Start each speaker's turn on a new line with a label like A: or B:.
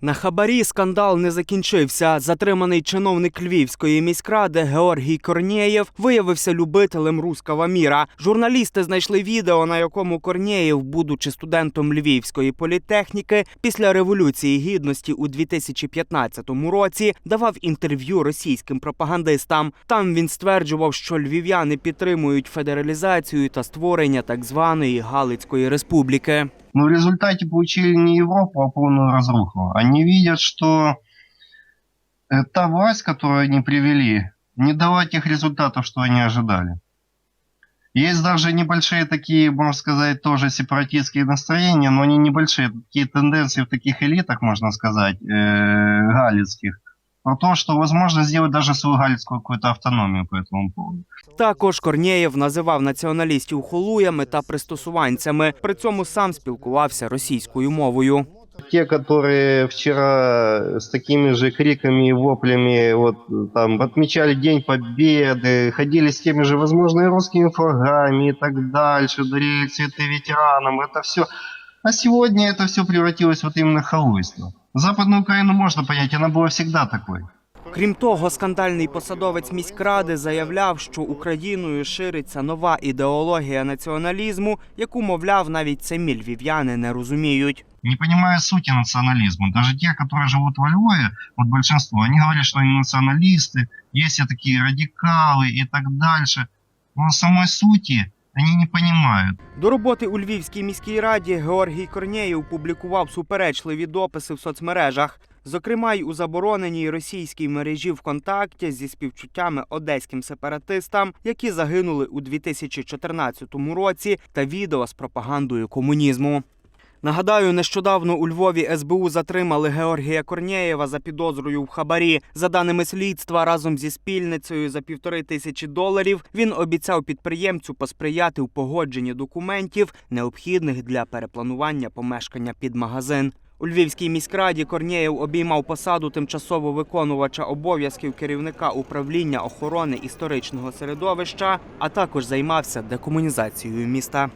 A: На хабарі скандал не закінчився. Затриманий чиновник Львівської міськради Георгій Корнієв виявився любителем рускава міра. Журналісти знайшли відео, на якому Корнієв, будучи студентом Львівської політехніки, після революції гідності у 2015 році давав інтерв'ю російським пропагандистам. Там він стверджував, що львів'яни підтримують федералізацію та створення так званої Галицької республіки.
B: Но в результате получили не Европу, а полную разруху. Они видят, что э, та власть, которую они привели, не дала тех результатов, что они ожидали. Есть даже небольшие такие, можно сказать, тоже сепаратистские настроения, но они небольшие. Такие тенденции в таких элитах, можно сказать, э, галицких. Про то, что возможно сделать даже свою галицкую какую-то автономию по этому поводу.
A: Також Корнієв називав націоналістів холуями та пристосуванцями. При цьому сам спілкувався російською мовою.
B: те, которые вчера с такими же криками и воплями вот там отмечали День Победы, ходили с теми же, возможно, и русскими флагами и так дальше, дарили цветы ветеранам, это все. А сегодня это все превратилось вот именно в халуйство. Западную Украину можно понять, она была всегда такой.
A: Крім того, скандальний посадовець міськради заявляв, що Україною шириться нова ідеологія націоналізму, яку, мовляв, навіть самі львів'яни не розуміють.
B: Не понимая сути национализма. Даже те, которые живут во Львове, вот большинство, они говорят, что они националисты, есть и такие радикалы и так дальше. Но самой сути они не понимают.
A: До роботи у Львівській міській раді Георгій Корнєєв публікував суперечливі дописи в соцмережах. Зокрема, й у забороненій російській мережі ВКонтакті зі співчуттями одеським сепаратистам, які загинули у 2014 році, та відео з пропагандою комунізму. Нагадаю, нещодавно у Львові СБУ затримали Георгія Корнєєва за підозрою в хабарі. За даними слідства, разом зі спільницею за півтори тисячі доларів він обіцяв підприємцю посприяти в погодженні документів, необхідних для перепланування помешкання під магазин. У Львівській міськраді Корнєєв обіймав посаду тимчасово виконувача обов'язків керівника управління охорони історичного середовища, а також займався декомунізацією міста.